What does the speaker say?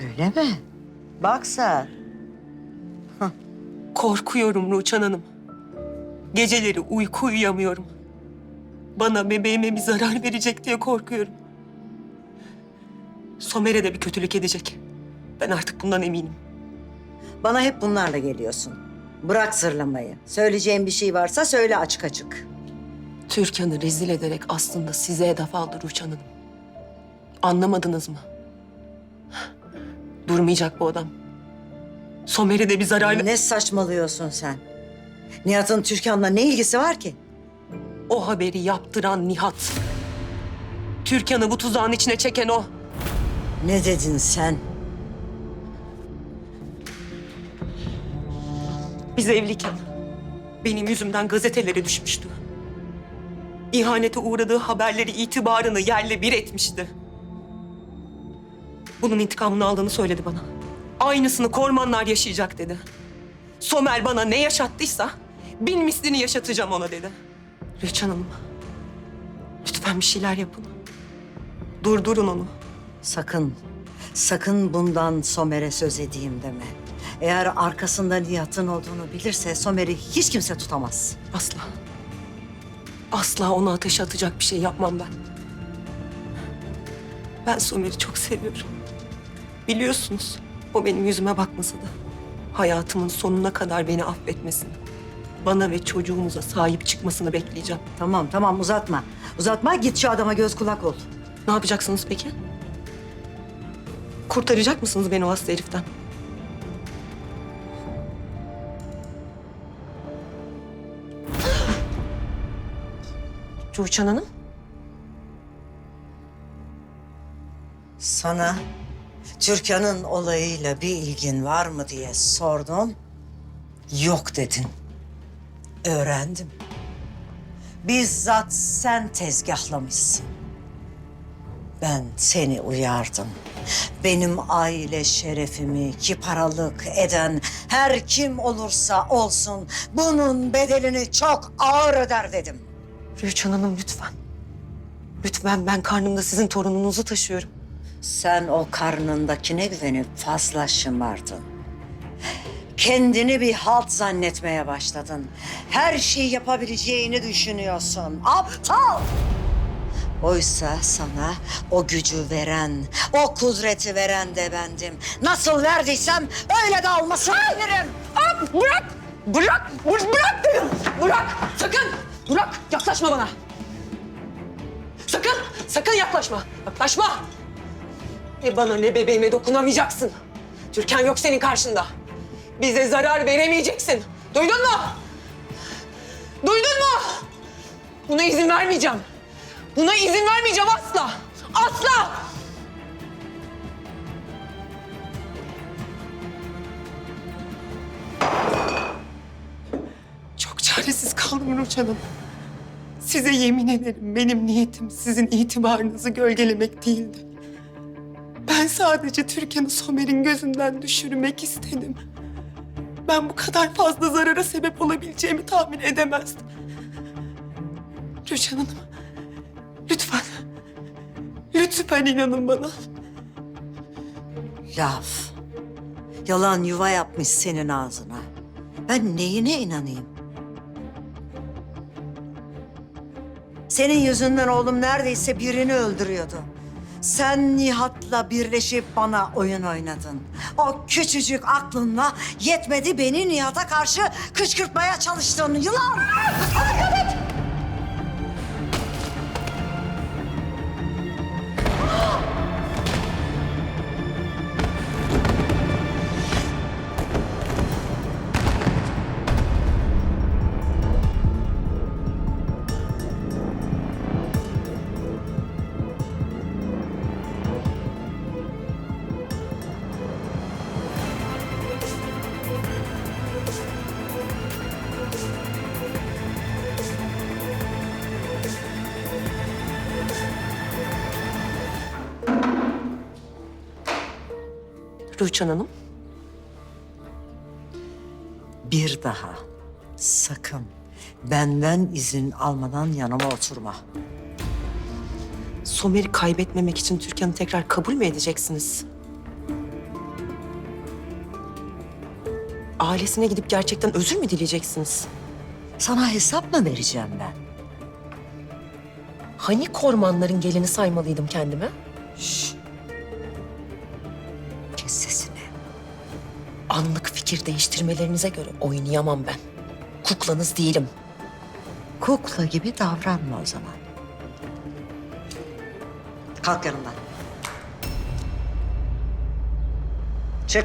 Öyle mi? Bak sen. Korkuyorum Ruçhan Hanım. Geceleri uyku uyuyamıyorum. Bana bebeğime bir zarar verecek diye korkuyorum. Somer'e de bir kötülük edecek. Ben artık bundan eminim. Bana hep bunlarla geliyorsun. Bırak zırlamayı. Söyleyeceğin bir şey varsa söyle açık açık. Türkan'ı rezil ederek aslında size hedef aldı Ruçhan Hanım. Anlamadınız mı? Durmayacak bu adam. Somer'e de bir zarar... Ne saçmalıyorsun sen? Nihat'ın Türkan'la ne ilgisi var ki? O haberi yaptıran Nihat. Türkan'ı bu tuzağın içine çeken o. Ne dedin sen? Biz evliyken benim yüzümden gazetelere düşmüştü. İhanete uğradığı haberleri itibarını yerle bir etmişti. Bunun intikamını aldığını söyledi bana. Aynısını kormanlar yaşayacak dedi. Somer bana ne yaşattıysa bin mislini yaşatacağım ona dedi. Rüçhan Hanım, lütfen bir şeyler yapın. Durdurun onu. Sakın, sakın bundan Somer'e söz edeyim deme. Eğer arkasında Nihat'ın olduğunu bilirse Somer'i hiç kimse tutamaz. Asla. Asla ona ateş atacak bir şey yapmam ben. Ben Somer'i çok seviyorum. Biliyorsunuz o benim yüzüme bakmasa da hayatımın sonuna kadar beni affetmesini, bana ve çocuğumuza sahip çıkmasını bekleyeceğim. Tamam tamam uzatma. Uzatma git şu adama göz kulak ol. Ne yapacaksınız peki? Kurtaracak mısınız beni o hasta heriften? Tuğçan Hanım? Sana Türkan'ın olayıyla bir ilgin var mı diye sordum. Yok dedin. Öğrendim. Bizzat sen tezgahlamışsın. Ben seni uyardım. Benim aile şerefimi kiparalık eden her kim olursa olsun bunun bedelini çok ağır öder dedim. Rüçhan Hanım lütfen. Lütfen ben karnımda sizin torununuzu taşıyorum. Sen o karnındakine güvenip fazla şımardın. Kendini bir halt zannetmeye başladın. Her şeyi yapabileceğini düşünüyorsun. Aptal! Oysa sana o gücü veren, o kudreti veren de bendim. Nasıl verdiysem öyle de almasını bilirim. Bırak! Bırak! Bırak dedim! Bırak! Sakın! Bırak! Yaklaşma bana! Sakın! Sakın yaklaşma! Yaklaşma! Ne bana ne bebeğime dokunamayacaksın. Türkan yok senin karşında. Bize zarar veremeyeceksin. Duydun mu? Duydun mu? Buna izin vermeyeceğim. Buna izin vermeyeceğim asla. Asla! Çok çaresiz kaldım Nurcan Hanım. Size yemin ederim benim niyetim sizin itibarınızı gölgelemek değildi. Ben sadece Türkan'ı Somer'in gözünden düşürmek istedim. Ben bu kadar fazla zarara sebep olabileceğimi tahmin edemezdim. Rüçhan Hanım, lütfen, lütfen inanın bana. Laf. Yalan yuva yapmış senin ağzına. Ben neyine inanayım? Senin yüzünden oğlum neredeyse birini öldürüyordu. Sen Nihat'la birleşip bana oyun oynadın. O küçücük aklınla yetmedi beni Nihat'a karşı kışkırtmaya çalıştın yılan. Rüçhan Hanım? Bir daha sakın benden izin almadan yanıma oturma. Somer'i kaybetmemek için Türkan'ı tekrar kabul mü edeceksiniz? Ailesine gidip gerçekten özür mü dileyeceksiniz? Sana hesap mı vereceğim ben? Hani kormanların gelini saymalıydım kendime? Şşş. Anlık fikir değiştirmelerinize göre oynayamam ben. Kuklanız değilim. Kukla gibi davranma o zaman. Kalk yanımdan. Çık.